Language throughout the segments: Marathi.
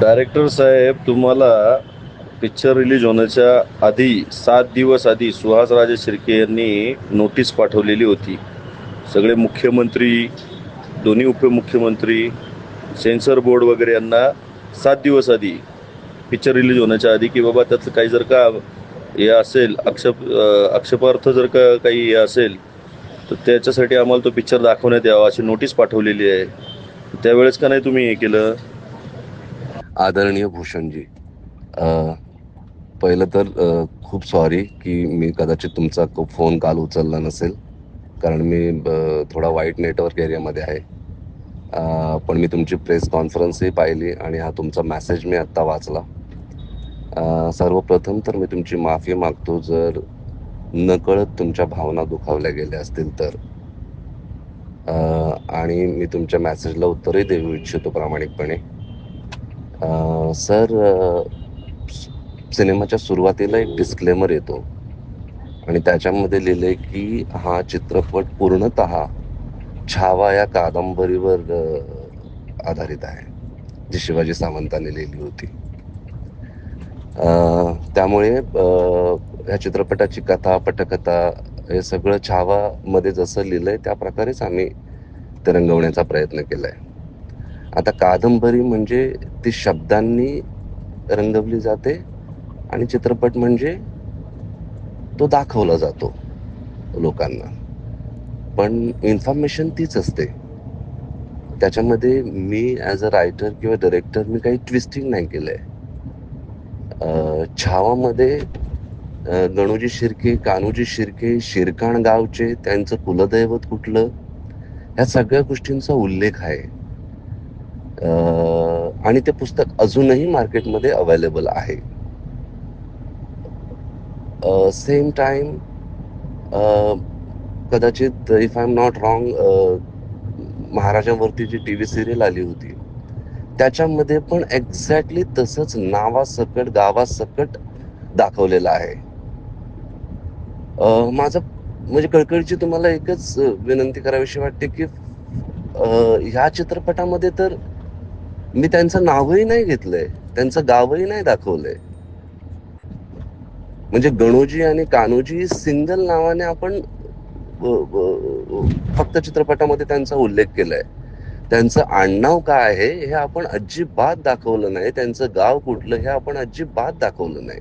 डायरेक्टर साहेब तुम्हाला पिक्चर रिलीज होण्याच्या आधी सात दिवस आधी सुहासराजे शिर्के यांनी नोटीस पाठवलेली होती. सगळे मुख्यमंत्री दोन्ही उपमुख्यमंत्री सेन्सर बोर्ड वगैरे यांना सात दिवस आधी पिक्चर रिलीज होण्याच्या आधी की बाबा त्यातलं काही जर का हे असेल आक्षेप आक्षेपार्थ जर का काही हे असेल तर त्याच्यासाठी आम्हाला तो पिक्चर दाखवण्यात यावा अशी नोटीस पाठवलेली आहे. त्यावेळेस का नाही तुम्ही हे केलं? आदरणीय भूषणजी पहिलं तर खूप सॉरी की मी कदाचित तुमचा फोन काल उचलला नसेल. कारण मी थोडा वाईट नेटवर्क एरियामध्ये आहे. पण मी तुमची प्रेस कॉन्फरन्सही पाहिली आणि हा तुमचा मॅसेज मी आत्ता वाचला. सर्वप्रथम तर मी तुमची माफी मागतो जर नकळत तुमच्या भावना दुखावल्या गेल्या असतील तर. आणि मी तुमच्या मॅसेजला उत्तरही देऊ इच्छितो प्रामाणिकपणे. सर सिनेमाच्या सुरुवातीला एक डिस्क्लेमर येतो. आणि त्याच्यामध्ये लिहिले की हा चित्रपट पूर्णत छावा या कादंबरीवर आधारित आहे जी शिवाजी सावंतांनी लिहिली होती. त्यामुळे ह्या चित्रपटाची कथा पटकथा हे सगळं छावामध्ये जसं लिहिलंय त्या प्रकारेच आम्ही ते रंगवण्याचा प्रयत्न केलाय. आता कादंबरी म्हणजे ती शब्दांनी रंगवली जाते आणि चित्रपट म्हणजे तो दाखवला जातो लोकांना. पण इन्फॉर्मेशन तीच असते. त्याच्यामध्ये मी ॲज अ रायटर किंवा डायरेक्टर मी काही ट्विस्टिंग नाही केलं आहे छावामध्ये गणूजी शिर्के कानूजी शिर्के शिरकाण गावचे त्यांचं कुलदैवत कुठलं? ह्या सगळ्या गोष्टींचा उल्लेख आहे. आणि ते पुस्तक अजूनही मार्केटमध्ये अवेलेबल आहे. सेम टाइम कदाचित if I am not wrong महाराजांवरती Zee T V serial आली होती त्याच्यामध्ये पण एक्झॅक्टली तसंच नावासकट गावासकट दाखवलेलं आहे. माझं म्हणजे कळकळीची तुम्हाला एकच विनंती करावीशी वाटते की ह्या चित्रपटामध्ये तर मी त्यांचं नावही नाही घेतलंय. त्यांचं गावही नाही दाखवलंय. म्हणजे गणोजी आणि कान्होजी सिंगल नावाने आपण फक्त चित्रपटामध्ये त्यांचा उल्लेख केलाय. त्यांचं आडनाव काय आहे हे आपण अजिबात दाखवलं नाही. त्यांचं गाव कुठलं हे आपण अजिबात दाखवलं नाही.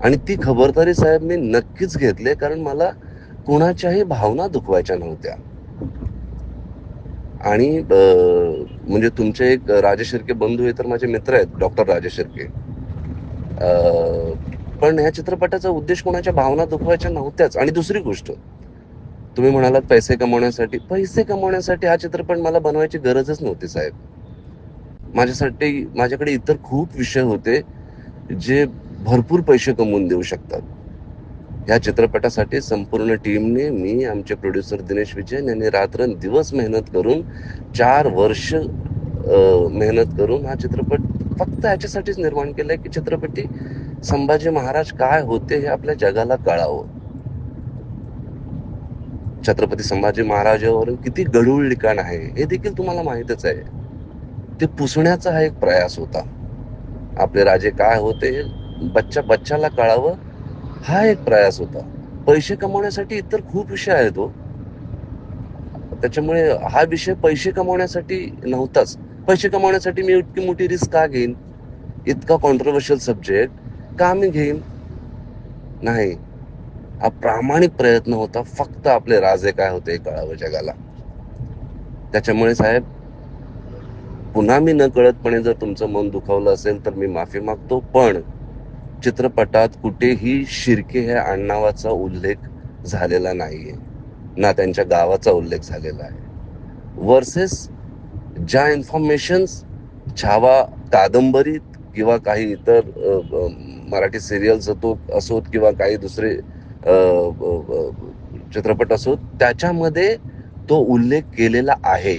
आणि ती खबरदारी साहेब मी नक्कीच घेतले कारण मला कुणाच्याही भावना दुखवायच्या नव्हत्या. आणि म्हणजे तुमचे एक राजेश शिर्के बंधू हे तर माझे मित्र आहेत डॉक्टर राजेश शिर्के. पण ह्या चित्रपटाचा उद्देश कोणाच्या भावना दुखवायच्या नव्हत्याच. आणि दुसरी गोष्ट तुम्ही म्हणालात पैसे कमवण्यासाठी. पैसे कमवण्यासाठी हा चित्रपट मला बनवायची गरजच नव्हती साहेब. माझ्यासाठी माझ्याकडे इतर खूप विषय होते जे भरपूर पैसे कमवून देऊ शकतात. या चित्रपटासाठी संपूर्ण टीमने मी आमचे प्रोड्युसर दिनेश विजयन यांनी रात्र दिवस मेहनत करून चार वर्ष मेहनत करून हा चित्रपट फक्त याच्यासाठीच निर्माण केलाय की चित्रपटी संभाजी महाराज काय होते हे आपल्या जगाला कळावं. छत्रपती संभाजी महाराजावरून किती गढूळ लिखाण आहे हे देखील तुम्हाला माहितच आहे. ते पुसण्याचा हा एक प्रयास होता. आपले राजे काय होते हे बच्चा बच्चाला कळावं हा एक प्रयास होता. पैसे कमवण्यासाठी इतर खूप विषय आहेत हो. त्याच्यामुळे हा विषय पैसे कमवण्यासाठी नव्हताच. पैसे कमवण्यासाठी मी इतकी मोठी रिस्क का घेईन? इतका कॉन्ट्रोवर्शियल सब्जेक्ट का मी घेईन? नाही. हा प्रामाणिक प्रयत्न होता. फक्त आपले राजे काय होते कळावं जगाला. त्याच्यामुळे साहेब पुन्हा मी न कळतपणे जर तुमचं मन दुखावलं असेल तर मी माफी मागतो. पण चित्रपटात कुठेही शिर्के ह्या आडनावाचा उल्लेख झालेला नाहीये. ना त्यांच्या गावाचा उल्लेख झालेला आहे. वर्सेस ज्या इन्फॉर्मेशन्स छावा कादंबरीत किंवा काही इतर मराठी सिरियल्स असो असोत किंवा काही दुसरे चित्रपट असोत त्याच्यामध्ये तो उल्लेख केलेला आहे.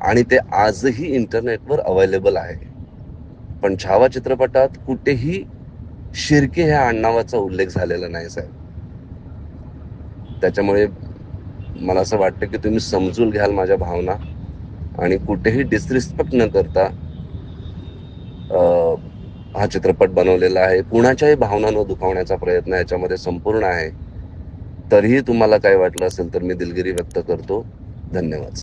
आणि ते आजही इंटरनेटवर अवेलेबल आहे. पण छावा चित्रपटात कुठेही शिर्के ह्या आडनावाचा उल्लेख झालेला नाही साहेब. त्याच्यामुळे मला असं वाटतं की तुम्ही समजून घ्याल माझ्या भावना आणि कुठेही डिसरिस्पेक्ट न करता हा चित्रपट बनवलेला आहे. कुणाच्याही भावना न दुखावण्याचा प्रयत्न याच्यामध्ये संपूर्ण आहे. तरीही तुम्हाला काय वाटलं असेल तर मी दिलगिरी व्यक्त करतो. धन्यवाद.